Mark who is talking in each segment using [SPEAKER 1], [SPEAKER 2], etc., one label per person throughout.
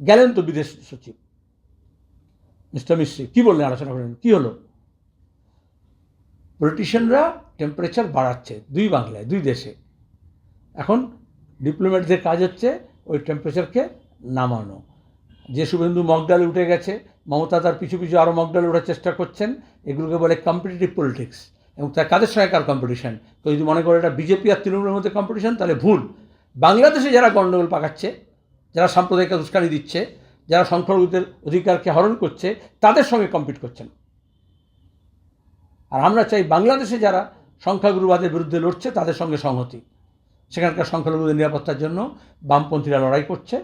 [SPEAKER 1] গেলেন তো বিদেশ সচিব। মিস্টার মিস্ত্রি কী বললেন আলোচনা করলেন কী হলো? পলিটিশিয়ানরা টেম্পারেচার বাড়াচ্ছে দুই বাংলায়, দুই দেশে। এখন ডিপ্লোম্যাটদের কাজ হচ্ছে ওই টেম্পারেচারকে নামানো। যে শুভেন্দু মগডালে উঠে গেছে, মমতা তার পিছু পিছু আরও মগডালে ওঠার চেষ্টা করছেন, এগুলোকে বলে কম্পিটিটিভ পলিটিক্স এবং তার কাদের সঙ্গে কার কম্পিটিশন তো যদি মনে করে এটা বিজেপি আর তৃণমূলের মধ্যে কম্পিটিশন তাহলে ভুল। বাংলাদেশে যারা গণ্ডগোল পাকাচ্ছে যারা সাম্প্রদায়িক উস্কানি দিচ্ছে যারা সংখ্যালঘুদের অধিকারকে হরণ করছে তাদের সঙ্গে কম্পিট করছেন। আর আমরা চাই বাংলাদেশে যারা সংখ্যাগুরুবাদের বিরুদ্ধে লড়ছে তাদের সঙ্গে সংহতি। সেখানকার সংখ্যালঘুদের নিরাপত্তার জন্য বামপন্থীরা লড়াই করছে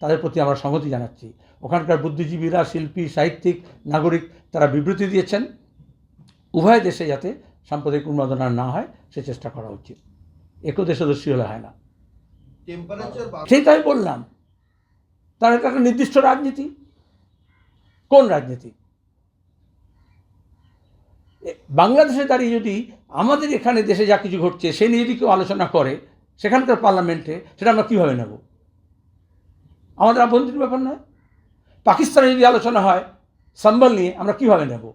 [SPEAKER 1] তাদের প্রতি আমরা সংহতি জানাচ্ছি। ওখানকার বুদ্ধিজীবীরা শিল্পী সাহিত্যিক নাগরিক তারা বিবৃতি দিয়েছেন। উভয় দেশে যাতে সাম্প্রদায়িক উন্মাদনা না হয় সে চেষ্টা করা উচিত। একো দেশদর্শী হলে হয় না। সেই তো আমি বললাম। তার একটা নির্দিষ্ট রাজনীতি। কোন রাজনীতি? বাংলাদেশে দাঁড়িয়ে যদি আমাদের এখানে দেশে যা কিছু ঘটছে, সে নিয়ে যদি কেউ আলোচনা করে, সেখানকার পার্লামেন্টে, সেটা আমরা কীভাবে নেব? আমাদের আভ্যন্তরীণ ব্যাপার নয়। পাকিস্তানে যদি আলোচনা হয়, সম্বল নিয়ে আমরা কীভাবে নেব?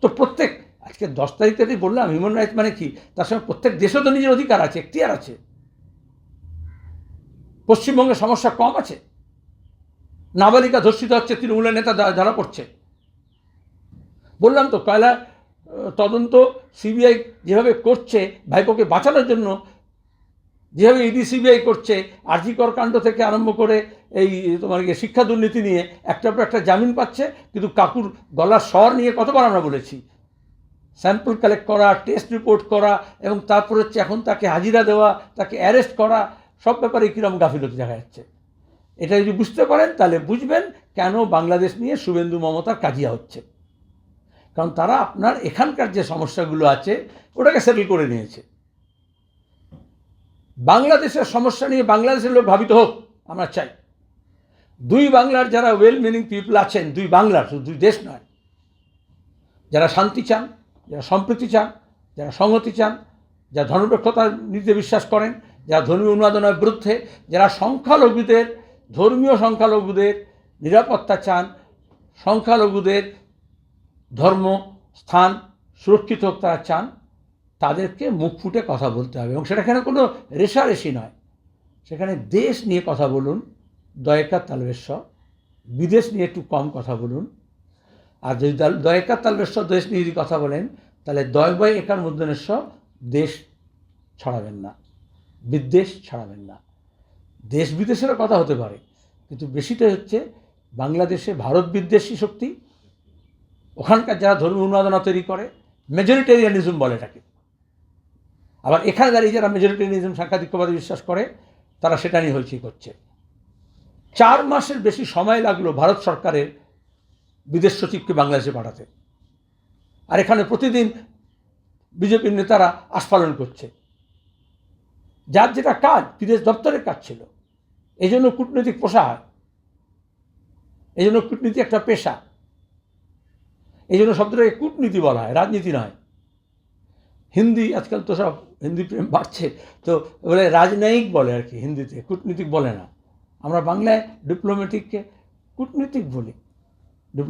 [SPEAKER 1] তো প্রত্যেক, আজকে দশ তারিখ থেকে বললাম হিউম্যান রাইটস মানে কি? তার সঙ্গে প্রত্যেক দেশও তো নিজের অধিকার আছে, এখতিয়ার আছে। পশ্চিমবঙ্গে সমস্যা কম আছে। নাবালিকা ধর্ষিত হচ্ছে, তৃণমূলের নেতা ধরা পড়ছে। বললাম তো কয়লা তদন্ত সিবিআই যেভাবে করছে, ভাইপোকে বাঁচানোর জন্য, যেভাবে ইডি সিবিআই করছে আর্জিকর কাণ্ড থেকে আরম্ভ করে এই তোমার কি শিক্ষা দুর্নীতি নিয়ে একটার পর একটা জামিন পাচ্ছে, কিন্তু কাকুর গলার স্বর নিয়ে কতবার আমরা বলেছি? স্যাম্পল কালেক্ট করা, টেস্ট রিপোর্ট করা, এবং তারপর হচ্ছে এখন তাকে হাজিরা দেওয়া, তাকে অ্যারেস্ট করা সব ব্যাপারে কীরকম গাফিলতি দেখা যাচ্ছে? এটা যদি বুঝতে পারেন, তাহলে বুঝবেন কেন বাংলাদেশ নিয়ে শুভেন্দু মমতার কাজিয়া হচ্ছে। কারণ তারা আপনার এখানকার যে সমস্যাগুলো আছে, ওটাকে সেটেল করে নিয়েছে। বাংলাদেশের সমস্যা নিয়ে বাংলাদেশের লোক ভাবিত হোক, আমরা চাই। দুই বাংলার যারা ওয়েল মিনিং পিপল আছেন, দুই বাংলার, শুধু দুই দেশ নয়, যারা শান্তি চান, যারা সম্প্রীতি চান, যারা সংহতি চান, যারা ধর্মনিরপেক্ষতা নীতিতে বিশ্বাস করেন যারা ধর্মীয় উন্মাদনার বিরুদ্ধে, যারা সংখ্যালঘুদের, ধর্মীয় সংখ্যালঘুদের নিরাপত্তা চান, সংখ্যালঘুদের ধর্ম স্থান সুরক্ষিত হোক তারা চান, তাদেরকে মুখ ফুটে কথা বলতে হবে। এবং সেটাখানে কোনো রেশারেশি নয়। সেখানে দেশ নিয়ে কথা বলুন, দয়কার তালবেশ্বর, বিদেশ নিয়ে একটু কম কথা বলুন। আর যদি দয়কার তালবেশ্বর দেশ নিয়ে যদি কথা বলেন, তাহলে দয় বয় একার মধ্যনেশ্বর দেশ ছড়াবেন না। বিদ্বেষ ছাড়াবেন না। দেশ বিদেশেরও কথা হতে পারে, কিন্তু বেশিটা হচ্ছে বাংলাদেশে ভারত বিদ্বেষী শক্তি, ওখানকার যারা ধর্মীয় উন্মাদনা তৈরি করে, মেজরিটেরিয়ানিজম বলে এটাকে। আবার এখানে দাঁড়িয়ে যারা মেজরিটেরিয়ানিজম, সাংঘাতিকবাদে বিশ্বাস করে, তারা সেটা নিয়ে হইচই করছে। চার মাসের বেশি সময় লাগল ভারত সরকারের বিদেশ সচিবকে বাংলাদেশে পাঠাতে। আর এখানে প্রতিদিন বিজেপির নেতারা আস্ফালন করছে। যার যেটা কাজ বিদেশ দপ্তরের কাজ ছিল। এই জন্য কূটনৈতিক পোষা এই জন্য কূটনীতি একটা পেশা। এই জন্য শব্দটাকে কূটনীতি বলা হয়, রাজনীতি নয়। হিন্দি আজকাল তো সব হিন্দি প্রেম বাড়ছে, তো বলে রাজনয়িক বলে আর কি হিন্দিতে, কূটনীতিক বলে না। আমরা বাংলায় ডিপ্লোম্যাটিককে কূটনীতিক বলি।